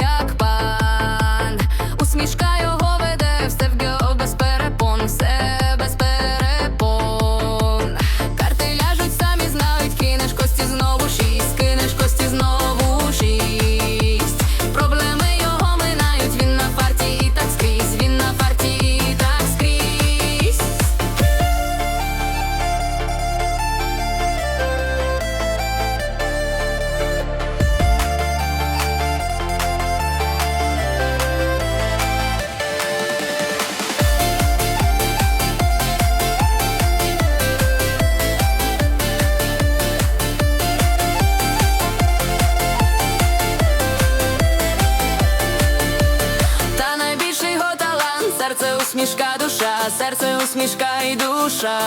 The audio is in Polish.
як Serce uśmieszka dusza, serce uśmieszka i dusza.